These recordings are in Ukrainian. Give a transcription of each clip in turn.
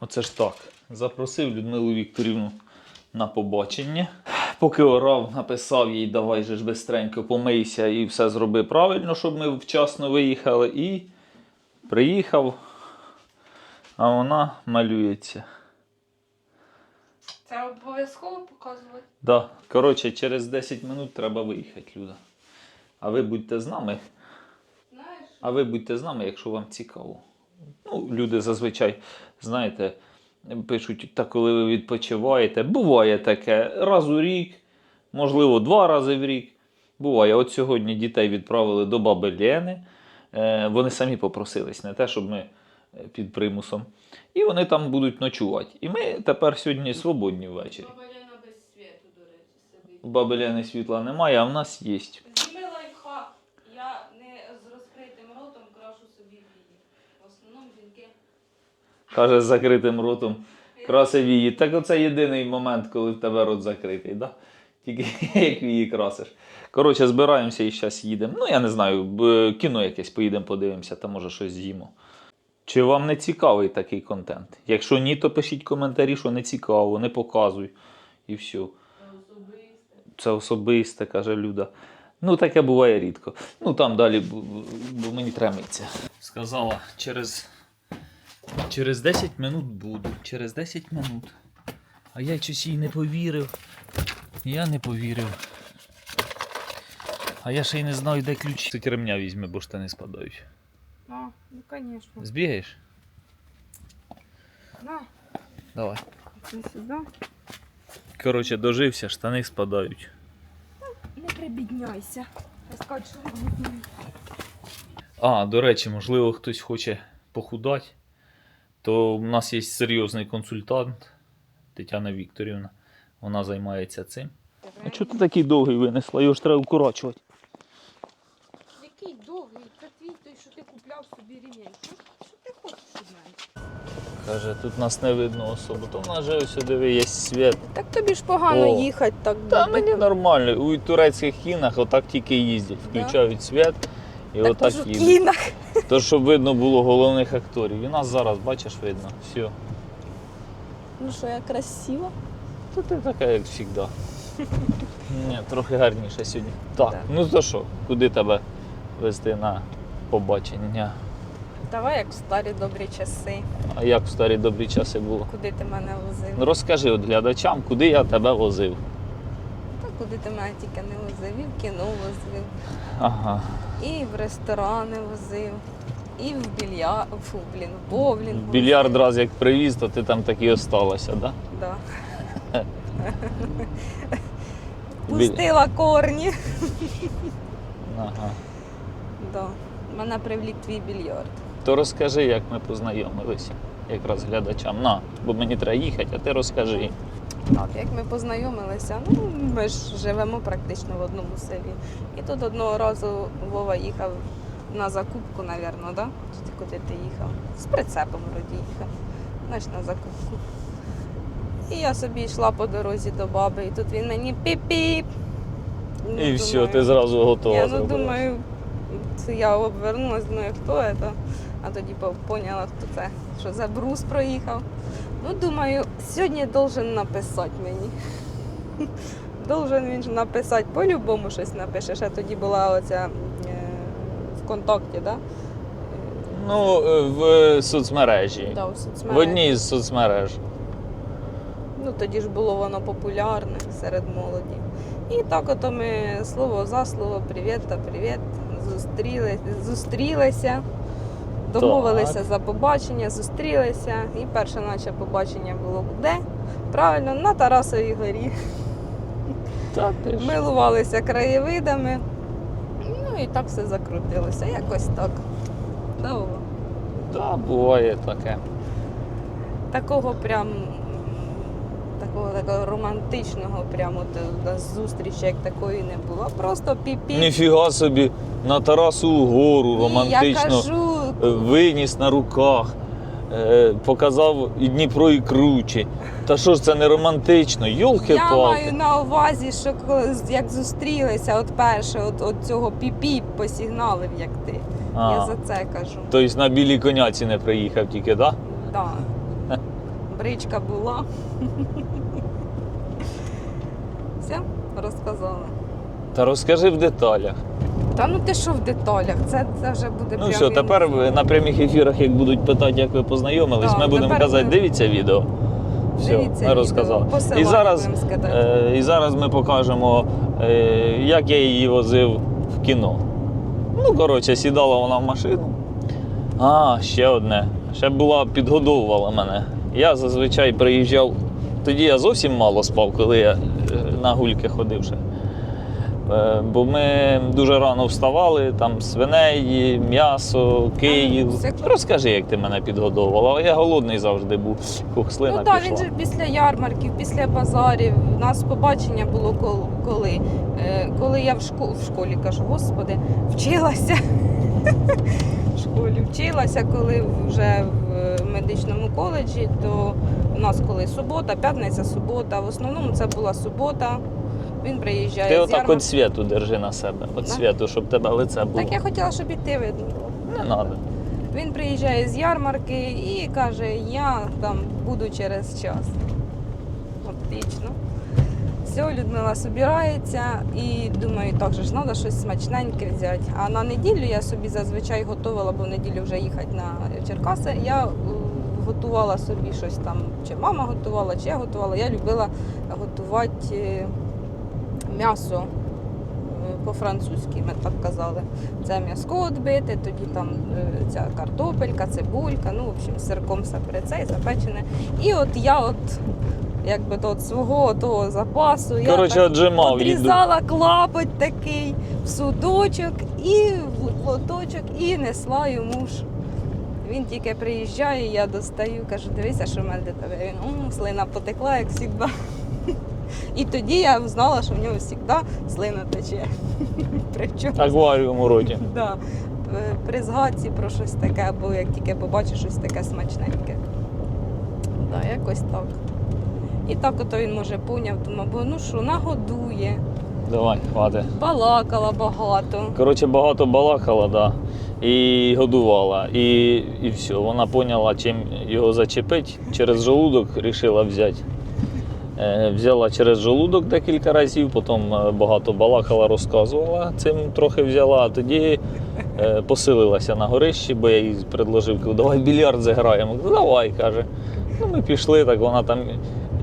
Оце ж так. Запросив Людмилу Вікторівну на побачення. Поки орав, написав їй, давай же ж бистренько помийся і все зроби правильно, щоб ми вчасно виїхали. І приїхав, а вона малюється. Це обов'язково показувати. Да. Коротше, через 10 минут треба виїхати, Люда. А ви будьте з нами. Знаєш? А ви будьте з нами, якщо вам цікаво. Ну, люди зазвичай, знаєте, пишуть, та коли ви відпочиваєте, буває таке раз у рік, можливо, два рази в рік. Буває. От сьогодні дітей відправили до баби Лєни. Е, вони самі попросились, не те, щоб ми е, під примусом. І вони там будуть ночувати. І ми тепер сьогодні свободні ввечері. Баба Лена без світу, до речі, баби Лєни світла немає, а в нас є. Зніми лайфхак. Я не з розкритим ротом крашу собі вії. В основному жінки. Каже, з закритим ротом. Красив її. Так оце єдиний момент, коли в тебе рот закритий, да? Тільки як її красиш. Коротше, збираємося і зараз їдемо. Ну, я не знаю, кіно якесь поїдемо, подивимося, та може щось з'їмо. Чи вам не цікавий такий контент? Якщо ні, то пишіть коментарі, що не цікаво, не показуй. І все. Це особисте, каже Люда. Ну, таке буває рідко. Ну там далі, бо мені тремиться. Сказала, через, через 10 минут буду. Через 10 минут. А я щось їй не повірив. Я не повірив. А я ще й не знаю, де ключ. Тут ремня візьми, бо штани спадають. А, ну звісно. Збігаєш? На, Давай. це сюди. Коротше, дожився, штани спадають. Не прибідняйся. Розкажи, А, до речі, можливо, хтось хоче похудати, то у нас є серйозний консультант Тетяна Вікторівна. Вона займається цим. А чого ти такий довгий винесла? Його ж треба вкорочувати. Який довгий, це твій той, що ти купляв собі рівень. Що, що ти хочеш від мене? Каже, тут нас не видно особо, то в нас же ось диви, є світ. Так тобі ж погано О. їхати так Та буде. мені нормально. У турецьких кінах отак тільки їздять. Включають світ і Так отак ж кінах. То, щоб видно було головних акторів. І нас зараз, бачиш, видно. Все. Ну що, я красива? То ти така, як завжди. Ні, трохи гарніше сьогодні. Так, Так. ну то що, куди тебе вести на побачення? Давай як в старі добрі часи. А як в старі добрі часи було? Куди ти мене возив? Ну розкажи от глядачам, куди я тебе возив. Куди ти мене тільки не возив, і в кіно возив, Ага. і в ресторани возив, і в білья... Фу, блін, в боулінг. возив. Більярд раз як привіз, то ти там так і осталася, да? Да. Біль- Пустила корні. Ага. Да. Мене привлік твій більярд. То розкажи, як ми познайомилися. Якраз глядачам. На, бо мені треба їхати, а ти розкажи. Так, як ми познайомилися, ну ми ж живемо практично в одному селі. І тут одного разу Вова їхав на закупку, напевно, да? Чи куди ти їхав? З прицепом вроді їхав. Знаєш, на закупку. І я собі йшла по дорозі до баби, і тут він мені піп-піп. Ну, І все, ти зразу готова. Я ну, думаю, це я обвернулась, думаю, хто це? А тоді по- поняла, хто це, що за брус проїхав. Ну, думаю, сьогодні должен написати мені. Должен він ж написати, по-любому щось напишеш. А тоді була оця е, ВКонтакті, да? Ну, е, в соцмережі. Да, у В одній з соцмереж. Ну, тоді ж було воно популярне серед молоді. І так ото ми слово за слово, привіт та привіт, зустрілися, домовилися Так. за побачення, зустрілися. І перше наше побачення було де? Правильно, на Тарасовій горі. Так. Милувалися краєвидами. Ну і так все закрутилося. Якось так. Вова? Да, буває таке. такого прям такого такого романтичного прямо до зустрічі, як такої не було. Просто піпі. Ніфіга собі на Тарасу гору Я кажу, е, виніс на руках, е, показав і Дніпро і круче. Та що ж це не романтично? я Йолки-палки. маю на увазі, що коли- як зустрілися от перше, от, от цього піпі посігналив, як ти. Я за це кажу. Тобто на білій коняці не приїхав тільки, так? Да? Да. бричка була. Все, розказала. Та розкажи в деталях. Та ну ти що в деталях? Це, це вже буде Ну прям, все, тепер знаю. на прямих ефірах, як будуть питати, як ви познайомились, Так, ми будемо тепер казати, ми- дивіться відео. Все, Дивіться ми відео, розказали. посилання І зараз, будемо скидати. е, і зараз ми покажемо, е, як я її возив в кіно. Ну, коротше, сідала вона в машину. А, ще одне. Ще була, підгодовувала мене. Я зазвичай приїжджав. Тоді я зовсім мало спав, коли я е, на гульки ходив ще. Е, Бо ми дуже рано вставали, там свиней, м'ясо, Київ. Розкажи, як ти мене підгодовувала. Я голодний завжди був. Хух, слина Ну так, пішла. він же після ярмарків, після базарів. У нас побачення було кол- коли. Е, Коли я в, шко- в школі кажу, господи, вчилася. В школі вчилася, коли вже в медичному коледжі, то у нас коли субота, п'ятниця, субота. В основному це була субота. Він приїжджає Ти з отак ярмарки. от світу держи на себе. От Да? світу, щоб тебе лице було. Так я хотіла, щоб і ти видно було. Не треба. Він приїжджає з ярмарки і каже, я там буду через час. Отлично. Все, Людмила збирається і думаю, так же ж треба щось смачненьке взяти. А на неділю я собі зазвичай готувала, бо в неділю вже їхати на Черкаси. Я е, готувала собі щось там, чи мама готувала, чи я готувала. Я любила готувати е, м'ясо е, по-французьки, ми так казали. Це м'яско відбите, тоді там е, ця картопелька, цибулька, ну, в общем, сирком все перецей, запечене. І от я от якби до от свого того запасу я так їду. Клапоть такий в судочок і в лоточок, і несла йому ж. Він тільки приїжджає, я достаю, кажу, дивися, що в мене для тебе. Він слина потекла, як завжди. І тоді я знала, що в нього завжди слина тече. Акваріум у роті. да, е, при згадці про щось таке, або як тільки побачиш щось таке смачненьке. Да, якось так. І так ото він може поняв, думав, бо ну що, нагодує, Давай, хвати. балакала багато. Коротше, багато балакала, да. І годувала. І, і все. Вона поняла, чим його зачепить. Через желудок вирішила взяти. Е, Взяла через желудок декілька разів, потім е, багато балакала, розказувала, цим трохи взяла, а тоді е, посилилася на горищі, бо я їй предложив, давай більярд зіграємо. Ну, давай, каже. Ну, ми пішли, так вона там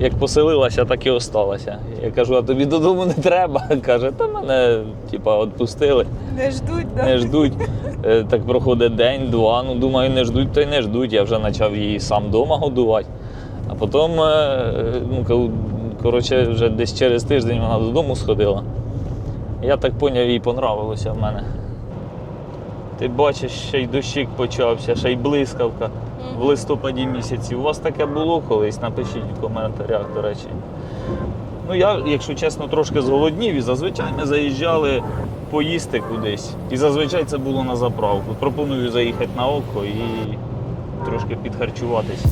як поселилася, так і осталася. Я кажу, а тобі додому не треба. Каже, та мене типа, відпустили, Не ждуть, да? не ждуть. Так проходить день, два. Ну думаю, не ждуть, то й не ждуть. Я вже почав її сам вдома годувати. А потім, е, ну, коротше, вже десь через тиждень вона додому сходила. Я так поняв, їй понравилося в мене. Ти бачиш, ще й дощик почався, ще й блискавка в листопаді місяці. У вас таке було колись? Напишіть в коментарях, до речі. Ну, я, якщо чесно, трошки зголоднів і зазвичай ми заїжджали поїсти кудись. І зазвичай це було на заправку. Пропоную заїхати на око і трошки підхарчуватись.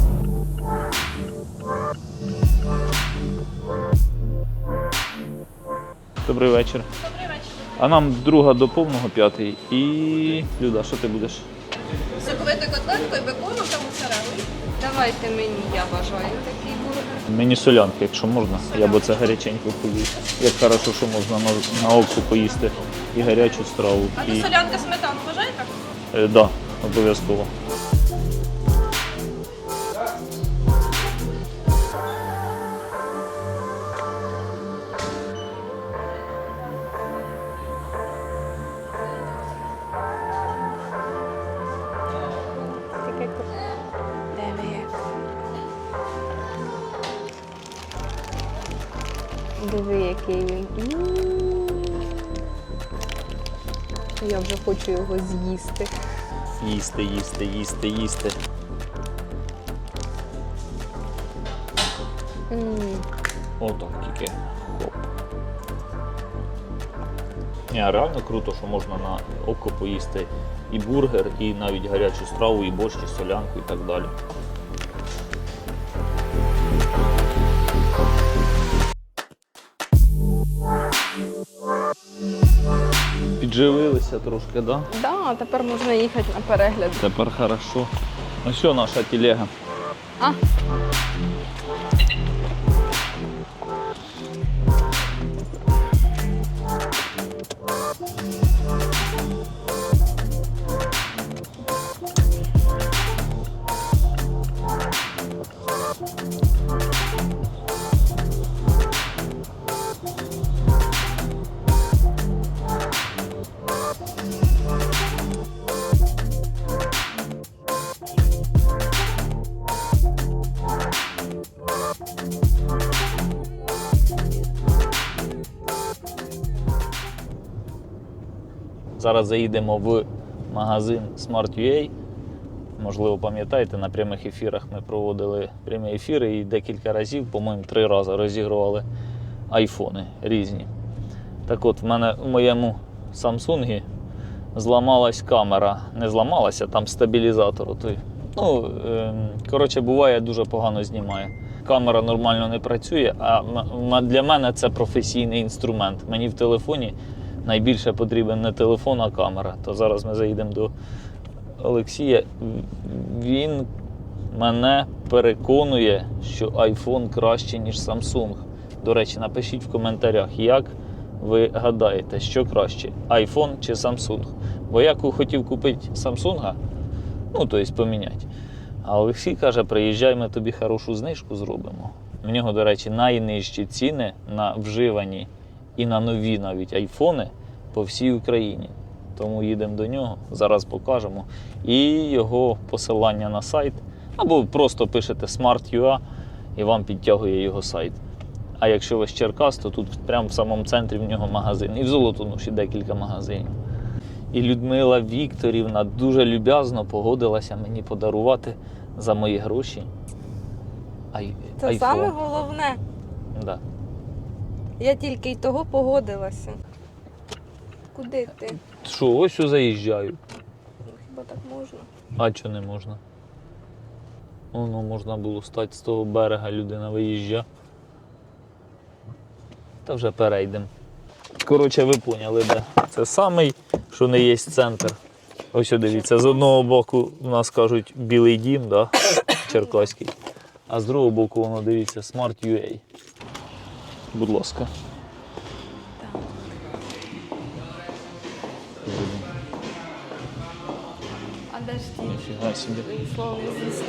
Добрий вечір. Добрий вечір. А нам друга до повного п'ятий. І Люда, що ти будеш? Соковити котлетку і беконом та моцарелою. Давайте мені, я бажаю такий бургер. Мені солянки, якщо можна. Я б це гаряченько поїв. Як хорошо, що можна на, на оку поїсти і гарячу страву. А І то солянка сметану бажаєте? е, да, обов'язково. Хочу його з'їсти. Їсти, їсти, їсти, їсти. Mm. Отак тільки. Хоп. Ні, а реально круто, що можна на око поїсти і бургер, і навіть гарячу страву, і борщ, і солянку, і так далі. Підживилися трошки, так? Да? Да, тепер можна їхати на перегляд. Тепер хорошо. Ну що наша телега? А. Зараз заїдемо в магазин Smart.ua. Можливо, пам'ятаєте, на прямих ефірах ми проводили прямі ефіри і декілька разів, по-моєму, три рази розігрували айфони різні. Так от, в мене в моєму Samsung зламалась камера. Не зламалася, там стабілізатор. Той. Ну, ем, коротше, буває, дуже погано знімає. Камера нормально не працює, а для мене це професійний інструмент. Мені в телефоні найбільше потрібен не телефон, а камера. То зараз ми заїдемо до Олексія. Він мене переконує, що iPhone краще, ніж Samsung. До речі, напишіть в коментарях, як ви гадаєте, що краще, iPhone чи Samsung. Бо я хотів купити Samsung, ну, тобто поміняти. А Олексій каже, приїжджай, ми тобі хорошу знижку зробимо. В нього, до речі, найнижчі ціни на вживані і на нові навіть айфони по всій Україні. Тому їдемо до нього, зараз покажемо. І його посилання на сайт. Або просто пишете Smart.ua і вам підтягує його сайт. А якщо ви з Черкас, то тут прямо в самому центрі в нього магазин. І в Золотоноші декілька магазинів. І Людмила Вікторівна дуже люб'язно погодилася мені подарувати за мої гроші. Ай, Це айфон. саме головне. Да. Я тільки й того погодилася. Куди ти? Що, ось у заїжджаю. Хіба так можна? А чого не можна? Воно можна було стати з того берега, людина виїжджа. Та вже перейдемо. Коротше, ви поняли, де. Це самий, що не є центр. Ось о, дивіться, з одного боку у нас кажуть білий дім, да? Черкаський. А з другого боку воно дивіться Smart.ua. Будь ласка. А де ж ті Ніфіга собі.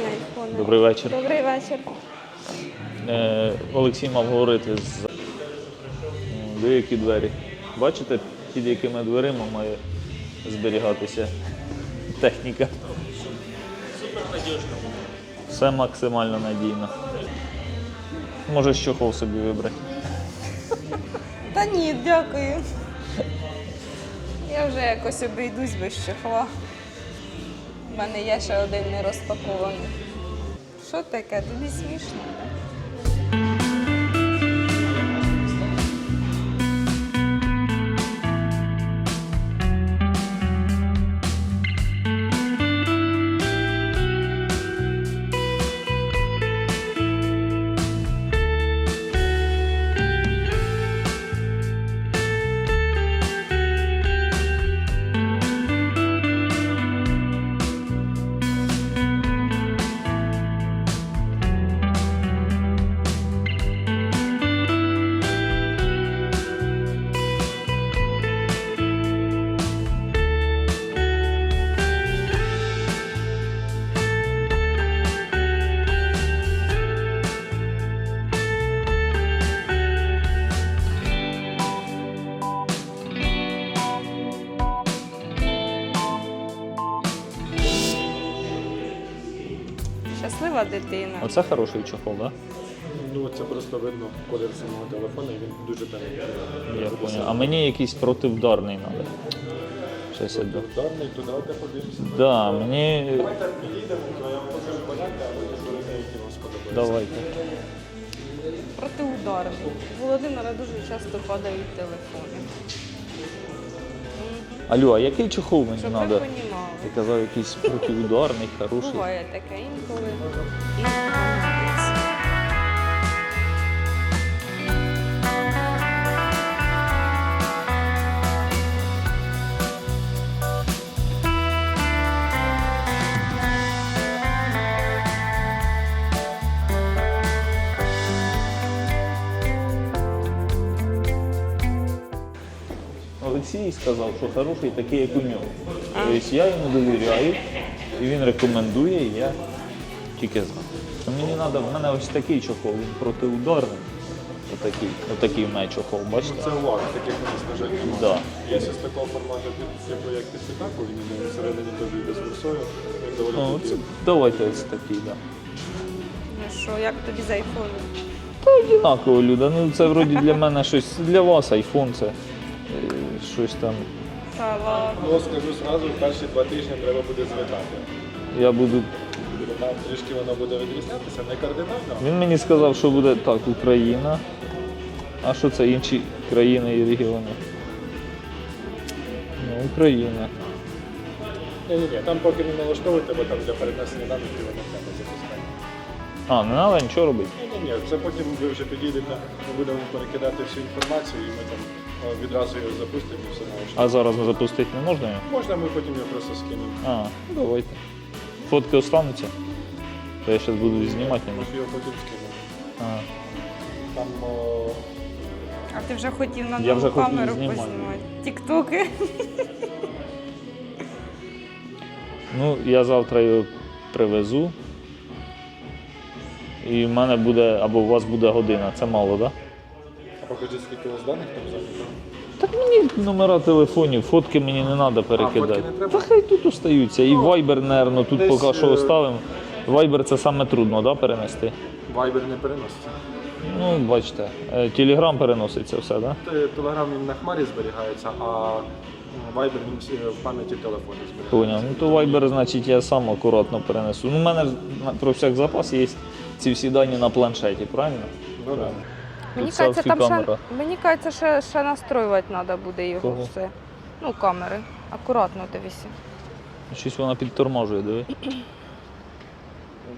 айфони? Добрий вечір. Добрий вечір. Е, Олексій мав говорити з деякі двері. Бачите, під якими дверима має зберігатися техніка. Все максимально надійно. Може, чохол собі вибрати. Ні, дякую. Я вже якось обійдусь без чехла. У мене є ще один не розпакований. Що таке? Тобі смішно? Дитина. Оце хороший чохол, так? Ну, це просто видно колір самого телефону, і він дуже. Я понял. А мені якийсь противдарний треба. Щось я до. Ударний, туди де подивимося. Да, мені. Давайте підійдемо, то я вам покажу варіанти, а ви виберете, які вам сподобаються. Давайте. Протиударний. У Володимира дуже часто падають телефони. Алло, а який чохол мені Щоб ви треба? Ти казав, якийсь протиударний, хороший. Буває таке інколи. Олексій сказав, що хороший такий, як у нього. Тобто я йому довіряю, і він рекомендує, і я тільки за. Мені треба, в мене ось такий чохол, він протиударний. Отакий, отакий в мене чохол, бачите? Це увага, таких жаль, немає. Да. Є з такого формату, типу як під пітаку, він всередині теж йде з версою, він доволі Ну, це, давайте ось такий, да. Ну що, як тобі з айфону? Та однаково, Люда. Ну це вроді для мене щось. Для вас айфон це е, щось там. Та. Ну, скажу зразу, перші два тижні треба буде звикати. Я буду. Там трішки воно буде відрізнятися, не кардинально. Він мені сказав, що буде так, Україна. А що це інші країни і регіони? Ну, Україна. Ні, ні, ні, там поки не налаштовуйте, бо там для перенесення даних воно треба запускати. А, не треба нічого робити. Ні, ні, ні, це потім ви вже підійдете, ми будемо перекидати всю інформацію і ми там відразу його запустимо і все налаштуємо. А зараз запустити не можна його? Можна ми потім його просто скинемо. А, ну давайте. Фотки остануться. То я зараз буду знімати. Ми ж його потім скинемо. А, Там о, А ти вже хотів на Я нову вже хотів камеру знімати. познімати. Тіктоки. ну, я завтра його привезу. І в мене буде, або у вас буде година. Це мало, так? Да? А покажіть, скільки у вас даних там зайнято. Так мені номера телефонів, фотки мені не треба перекидати. фотки не треба? Та хай тут остаються. І Viber, напевно, тут десь, поки що е, оставимо. Viber це саме трудно, да, перенести? Вайбер не переноситься. Ну, бачите, е, Telegram переноситься все, да? Те- Телеграм він на хмарі зберігається, а Вайбер він всі в пам'яті телефону зберігається. Поняв. Ну то Viber, значить, я сам акуратно перенесу. Ну, у мене ж на- про всяк запас є ці всі дані на планшеті, правильно? Ну, да. Мені Тут кажеться, там ще, мені кажеться, ще, ще настроювати треба буде його Кого? все. Ну, камери. Акуратно дивися. Щось вона підторможує, диви.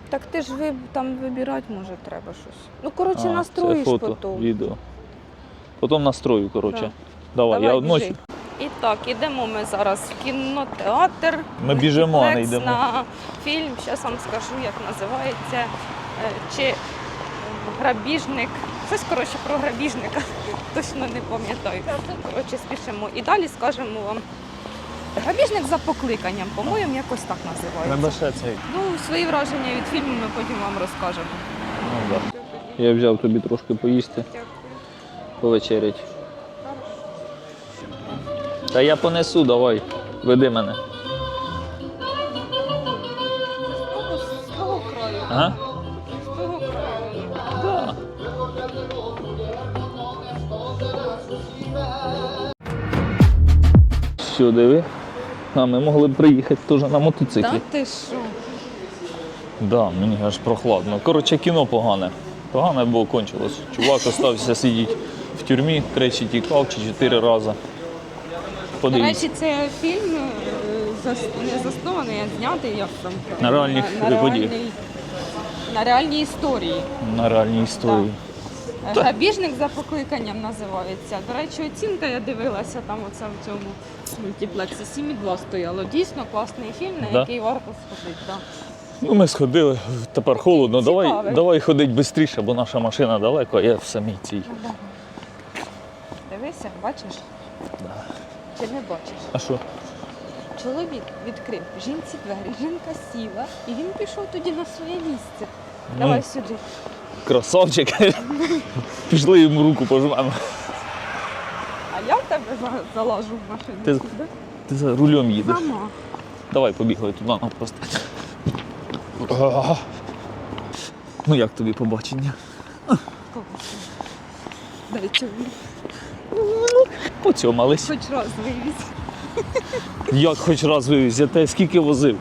Так ти ж ви, там вибирати може треба щось. Ну, коротше, А, це настроїш фото, потім. відео. Потім настрою, коротше. Да. Давай, я біжи. І так, ідемо ми зараз в кінотеатр. Ми біжимо, а не йдемо. на фільм. Зараз вам скажу, як називається. Е, Чи е, грабіжник. Щось коротше про грабіжника. Точно не пам'ятаю. Коротше, спішимо. І далі скажемо вам. Грабіжник за покликанням, по-моєму, якось так називається. Ще цей. Ну, свої враження від фільму ми потім вам розкажемо. Ну, да. Я взяв тобі трошки поїсти, повечерять. Та я понесу, давай, веди мене. Ага? Все, диви. А ми могли б приїхати теж на мотоциклі. Та ти що? Да, мені аж прохладно. Коротше, кіно погане. Погане, бо кончилось. Чувак остався сидіти в тюрмі, тричі тікав чи чотири рази. До Подивіться. речі, це фільм е, зас- не заснований, а знятий як там На реальних подіях. реальній, на реальній історії. На реальній історії. Е, Грабіжник за покликанням називається. До речі, оцінка я дивилася там оце в цьому мультиплексі. 7,2 стояло. Дійсно класний фільм, на Да? який варто сходити. Да. Ну, ми сходили, тепер холодно. Давай, давай ходить швидше, бо наша машина далеко, а я в самій цій. Дивися, бачиш? Чи не бачиш? А що? Чоловік відкрив жінці двері, жінка сіла, і він пішов тоді на своє місце. Ну. Давай сюди. Красавчик. Пішли йому руку пожмемо. А я в тебе за- залажу в машину. Ти-. Ти за рулем їдеш. Сама. Давай побігли туди нам просто. Ну як тобі побачення? Дай цього. Поцьомались. Хоч раз вивіз. Як хоч раз вивіз, я тебе скільки возив.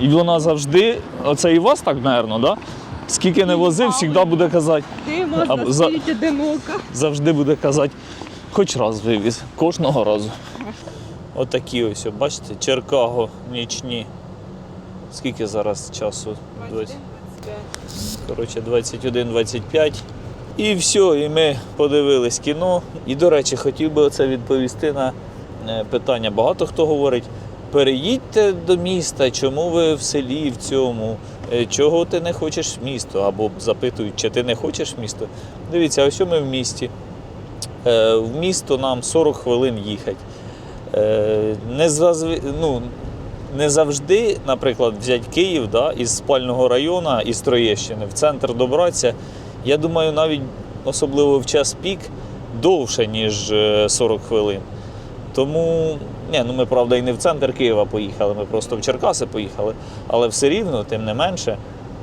І вона завжди, оце і вас так, напевно, да? Скільки не возив, завжди буде казати, Ти можна за- одинока. завжди буде казати, хоч раз вивіз, кожного разу. Отакі ось, бачите, Черкаго, нічні. Скільки зараз часу? 20. Коротше, 21-25. І все, і ми подивились кіно. І, до речі, хотів би оце відповісти на е, питання. Багато хто говорить: переїдьте до міста, чому ви в селі в цьому, чого ти не хочеш в місто? Або запитують, чи ти не хочеш в місто. Дивіться, ось ми в місті. Е, В місто нам 40 хвилин їхати. Е, не, ну, не завжди, наприклад, взяти Київ да, із спального району, із Троєщини, в центр добратися, я думаю, навіть особливо в час пік довше, ніж е, 40 хвилин. Тому, ні, ну ми, правда, і не в центр Києва поїхали, ми просто в Черкаси поїхали, але все рівно, тим не менше,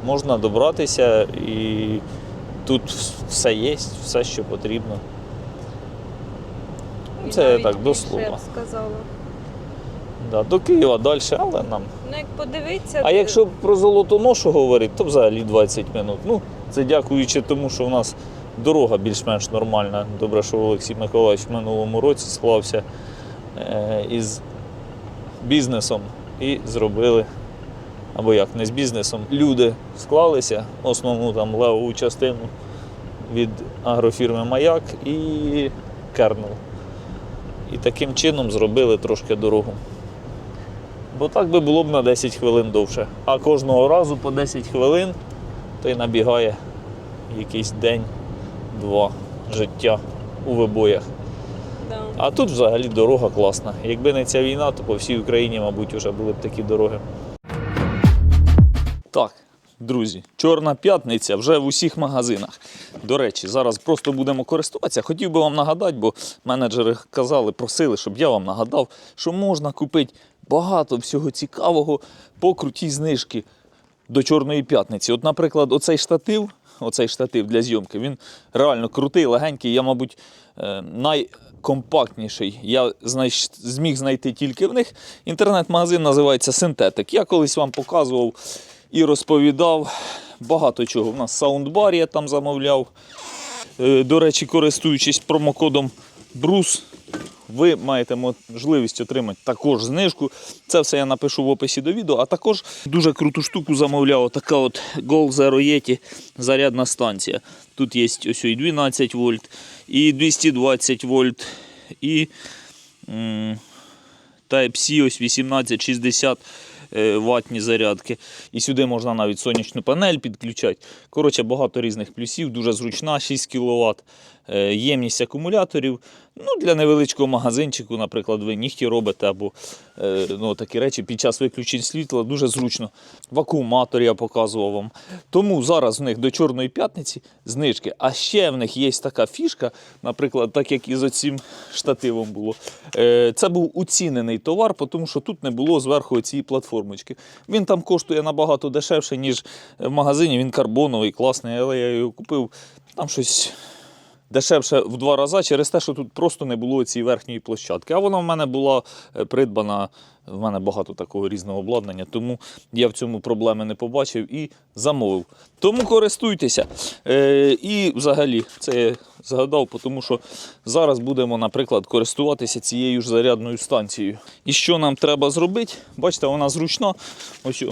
можна добратися і тут все є, все, що потрібно. І Це навіть так, до більше, слова. Я б сказала. Да, до Києва далі, але нам. Ну, як подивитися, А якщо про золотоношу говорити, то взагалі 20 минут. Ну, це дякуючи тому, що в нас дорога більш-менш нормальна. Добре, що Олексій Миколаївич в минулому році склався із бізнесом і зробили. Або як, не з бізнесом. Люди склалися, основну там левову частину від агрофірми Маяк і Кернел. І таким чином зробили трошки дорогу. Бо так би було б на 10 хвилин довше. А кожного разу по 10 хвилин то й набігає якийсь день-два життя у вибоях. А тут взагалі дорога класна. Якби не ця війна, то по всій Україні, мабуть, вже були б такі дороги. Так, друзі, Чорна п'ятниця вже в усіх магазинах. До речі, зараз просто будемо користуватися. Хотів би вам нагадати, бо менеджери казали, просили, щоб я вам нагадав, що можна купити багато всього цікавого по крутій знижки до Чорної п'ятниці. От, наприклад, оцей штатив, оцей штатив для зйомки, він реально крутий, легенький. Я, мабуть, е, найкомпактніший. Я знайш... зміг знайти тільки в них. Інтернет-магазин називається Синтетик. Я колись вам показував і розповідав багато чого. У нас саундбар я там замовляв. Е, До речі, користуючись промокодом BRUS, ви маєте можливість отримати також знижку. Це все я напишу в описі до відео. А також дуже круту штуку замовляв. Така от Gold Zero Yeti зарядна станція. Тут є ось і 12 вольт, і 220 вольт, і Type-C ось 1860 е, ватні зарядки. І сюди можна навіть сонячну панель підключати. Коротше, багато різних плюсів, дуже зручна, 6 кВт. Ємність акумуляторів. Ну, для невеличкого магазинчику, наприклад, ви нігті робите або е, ну, такі речі під час виключень світла дуже зручно. Вакууматор я показував вам. Тому зараз в них до Чорної п'ятниці знижки. А ще в них є така фішка, наприклад, так як і з оцим штативом було. Е, Це був уцінений товар, тому що тут не було зверху цієї платформочки. Він там коштує набагато дешевше, ніж в магазині. Він карбоновий, класний, але я його купив. Там щось дешевше в два рази через те, що тут просто не було цієї верхньої площадки. А вона в мене була е, придбана. В мене багато такого різного обладнання, тому я в цьому проблеми не побачив і замовив. Тому користуйтеся. Е, і взагалі це я згадав, тому що зараз будемо, наприклад, користуватися цією ж зарядною станцією. І що нам треба зробити? Бачите, вона зручна. Ось о,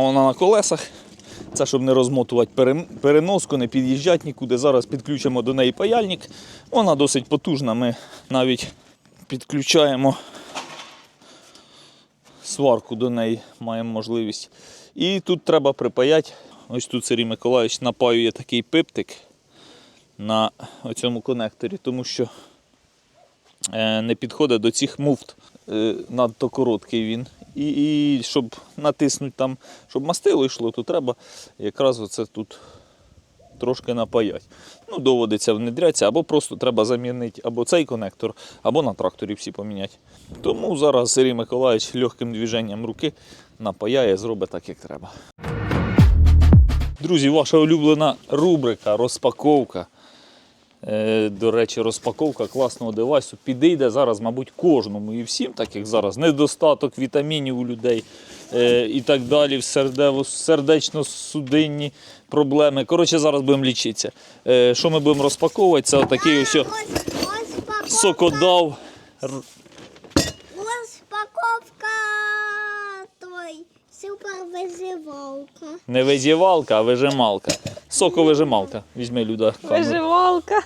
вона на колесах. Це щоб не розмотувати переноску, не під'їжджати нікуди. Зараз підключимо до неї паяльник. Вона досить потужна. Ми навіть підключаємо сварку до неї, маємо можливість. І тут треба припаяти. Ось тут Сергій Миколаївич напаює такий пиптик на цьому конекторі, тому що е, не підходить до цих муфт. Е, надто короткий він. І, і щоб натиснути там, щоб мастило йшло, то треба якраз оце тут трошки напаять. Ну, доводиться внедрятися, або просто треба замінити або цей конектор, або на тракторі всі поміняти. Тому зараз Сергій Миколаївич легким движенням руки напаяє, зробить так, як треба. Друзі, ваша улюблена рубрика розпаковка. Е, До речі, розпаковка класного девайсу підійде зараз, мабуть, кожному і всім, так як зараз недостаток вітамінів у людей е, і так далі, сердечно-судинні проблеми. Коротше, зараз будемо лічитися. Е, Що ми будемо розпаковувати? Це отакий ось сокодав. Супервизивалка. Не визівалка, а вижималка. Соковижималка. Візьми, Люда. камеру. Виживалка.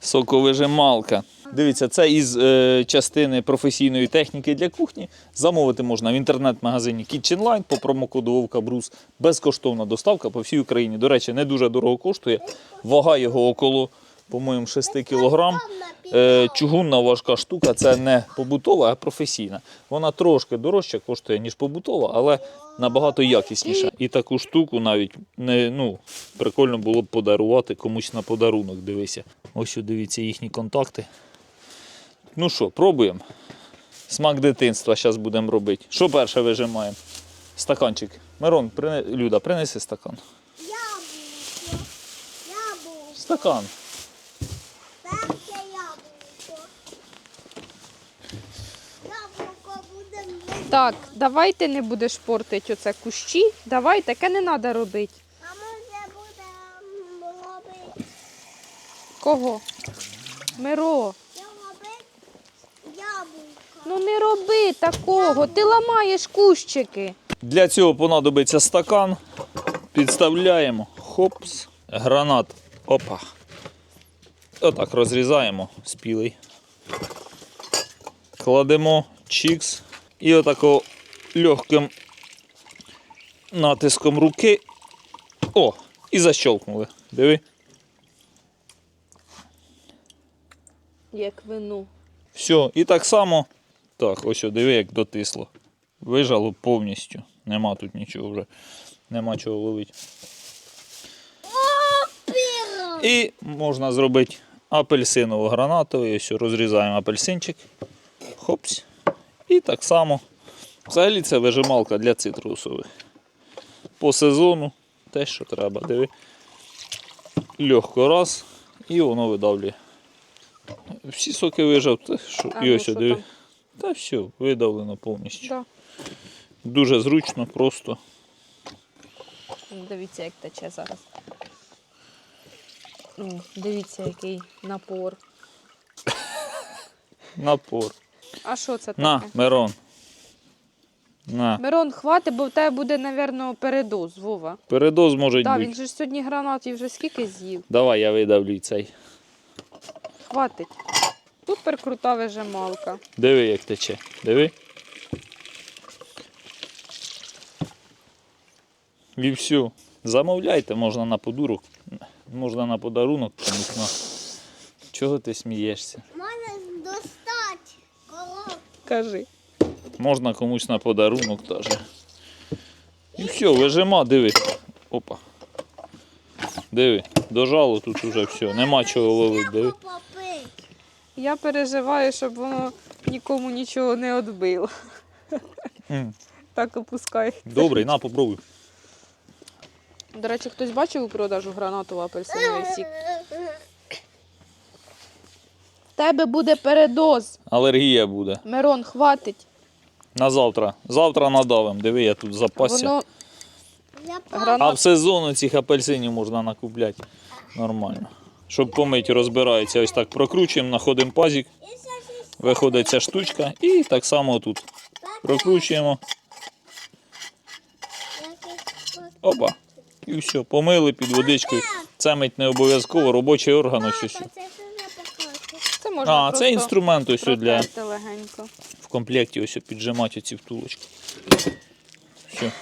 Соковижималка. Дивіться, це із е, частини професійної техніки для кухні. Замовити можна в інтернет-магазині KitchenLine по промокоду Вовка Брус. Безкоштовна доставка по всій Україні. До речі, не дуже дорого коштує. Вага його около по-моєму, 6 кг. Е, чугунна важка штука це не побутова, а професійна. Вона трошки дорожче коштує, ніж побутова, але набагато якісніша. І таку штуку навіть не, ну, прикольно було б подарувати комусь на подарунок. Дивися. Ось дивіться їхні контакти. Ну що, пробуємо. Смак дитинства зараз будемо робити. Що перше вижимаємо? Стаканчик. Мирон, прине... Люда, принеси стакан. Стакан. Так, давай ти не будеш портити оце кущі. Давай, таке не треба робити. А може будемо робити, Кого? Миро. робити. Ну не роби такого, ти ламаєш кущики. Для цього понадобиться стакан. Підставляємо. Хопс. Гранат. Опа. Отак розрізаємо спілий. Кладемо чікс. І отако легким натиском руки. О! І защолкнули. Диви. Як вину. Все, і так само. Так, ось о, диви, як дотисло. Вижало повністю. Нема тут нічого вже. Нема чого ловити. І можна зробити апельсиново гранатовий. Ось розрізаємо апельсинчик. Хопс. І так само. Взагалі це вижималка для цитрусових. По сезону те, що треба. Диви. Легко раз. І воно видавлює. Всі соки вижав. Та, що, А і ну, ось що диви. там? Та все, видавлено повністю. Да. Дуже зручно, просто. Дивіться, як тече зараз. М, Дивіться, який напор. Напор. А що це таке? На, Мирон. На. Мирон, хвати, бо в тебе буде, напевно, передоз, Вова. Передоз може Так, бути. він же ж сьогодні гранатів вже скільки з'їв. Давай я видавлю цей. Хватить. Супер крута вижималка. Диви, як тече. Диви. І все. Замовляйте, можна на подурок, можна на подарунок комусь. На. Чого ти смієшся? Можна достати коробку. Кажи. Можна комусь на подарунок теж. І все, вижима, диви. Опа. Диви, дожало тут уже все, нема чого ловити, диви. Попити. Я переживаю, щоб воно нікому нічого не відбило. М. Так опускай. Добре, на, попробуй. До речі, хтось бачив у продажу гранатову апельсиновий сік? В тебе буде передоз. Алергія буде. Мирон, хватить. На завтра. Завтра надавим. Диви, я тут запасся. Воно Я А в сезону цих апельсинів можна накупляти нормально. Щоб помити, розбирається. Ось так прокручуємо, знаходимо пазик, виходить ця штучка і так само тут прокручуємо. Опа. І все, помили під водичкою. Це мить не обов'язково, робочий орган ось ось. Це можна А, просто це інструмент ось для протерти легенько. в комплекті ось піджимати оці втулочки. Все.